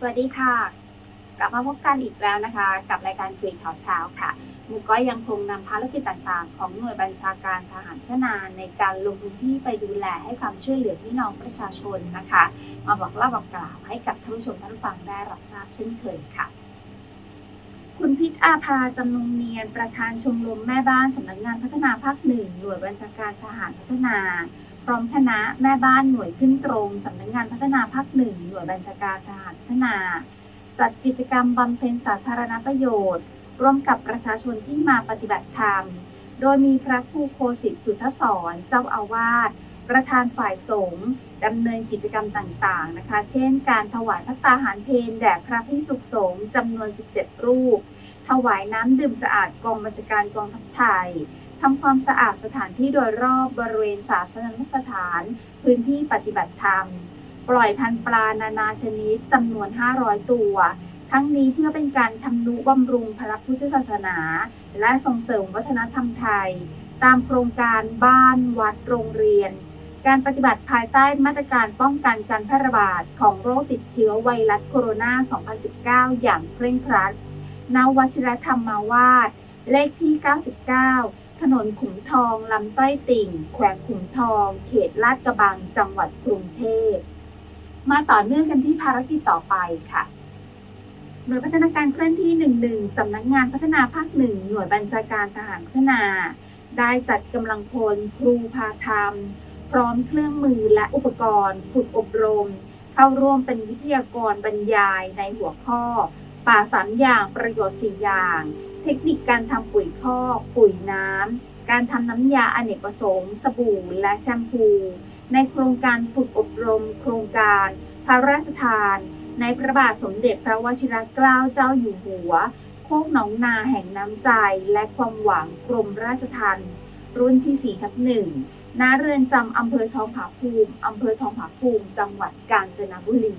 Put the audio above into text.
สวัสดีค่ะ กลับมาพบกันอีกแล้วนะคะ กับรายการคุยข่าวเช้าค่ะมูก็ยังคงนำภารกิจต่างๆ ของหน่วยบัญชาการทหารพัฒนาในการลงพื้นที่ไปดูแลให้ความช่วยเหลือพี่น้องประชาชนนะคะ มาบอกเล่าบอกกล่าวให้กับท่านผู้ชมท่านฟังได้รับทราบเช่นเคยค่ะ คุณพิษอาภาจำนงเนียนประธานชมรมแม่บ้านสำนักงานพัฒนาภาคหนึ่งหน่วยบัญชาการทหารพัฒนา ร้อมคณะแม่บ้านหน่วยขึ้นตรงสำนักงานพัฒนาภาคหนึ่งหน่วยบัญชาการทหารพัฒนา จัดกิจกรรมบำเพ็ญสาธารณประโยชน์ ร่วมกับประชาชนที่มาปฏิบัติธรรม โดยมีพระครูโคสิทธิสุทธสอนเจ้าอาวาสประธานฝ่ายสงฆ์ดำเนินกิจกรรมต่างๆนะคะ เช่น การถวายพระตาหารเพลแด่พระพิสุสงฆ์จำนวน 17 รูป ถวายน้ำดื่มสะอาดกองบัญชาการกองทัพไทย ทำความสะอาดสถานที่โดยรอบบริเวณศาสนสถาน พื้นที่ปฏิบัติธรรม ปล่อยพันธุ์ปลานานาชนิดจำนวน 500 ตัว ทั้งนี้เพื่อเป็นการทำนุบำรุงพระพุทธศาสนา และส่งเสริมวัฒนธรรมไทย ตามโครงการบ้านวัดโรงเรียน การปฏิบัติภายใต้มาตรการป้องกันการแพร่ระบาดของโรคติดเชื้อไวรัสโคโรนา 2019 อย่างเคร่งครัดณวัชิรธรรมมาวาสเลขที่ 99 ถนนขุมทอง ลำต้อยติ่ง แขวงขุมทอง เขตลาดกระบัง จังหวัดกรุงเทพ มาต่อเนื่องกันที่ภารกิจต่อไปค่ะ หน่วยพัฒนาการเคลื่อนที่ 11 สำนักงานพัฒนาภาคหนึ่ง หน่วยบัญชาการทหารพัฒนา ได้จัดกำลังพล ครูพาธรรม พร้อมเครื่องมือและอุปกรณ์ ฝึกอบรม เข้าร่วมเป็นวิทยากรบรรยายในหัวข้อ ป่าสามอย่างประโยชน์สี่อย่าง เทคนิคการทำปุ๋ยคอกปุ๋ยน้ำ การทำน้ำยาอเนกประสงค์ สบู่และแชมพู ในโครงการฝึกอบรม โครงการ พระราชทาน ในพระบาทสมเด็จพระวชิรเกล้าเจ้าอยู่หัว โคกหนองนาแห่งน้ำใจ และความหวังกรมราชทัณฑ์รุ่นที่4ทับหนึ่งณเรือนจำอำเภอทองผาภูมิอำเภอทองผาภูมิ จังหวัดกาญจนบุรี